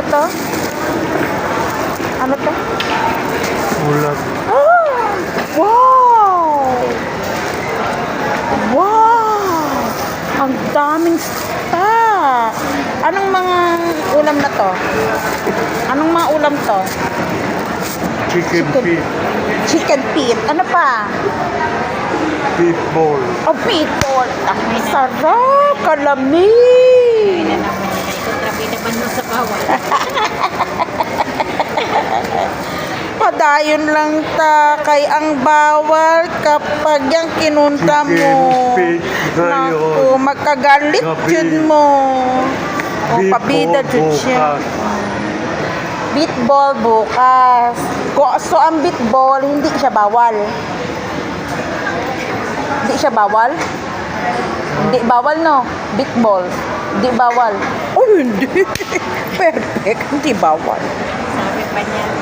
to? Ano to? Ulam. Oh! Wow! Wow! Ang daming stock! Anong mga ulam na to? Anong mga ulam to? Chicken Chicken. feet. Chicken feet. Ano pa? Beef ball. Oh, pitol. Ang sarap! Kalamig! Bawal. Padayon lang ta kay ang bawal kapag yung kinunta mo. Naku, magkagalit yun mo. O, pabida jud siya. Beatball bukas. So, ang beatball, hindi siya bawal. Hindi siya bawal? Hindi bawal, no? Beatball. Hindi bawal. Oh, hindi. Perfect. Hindi bawal. Sabi pa niya.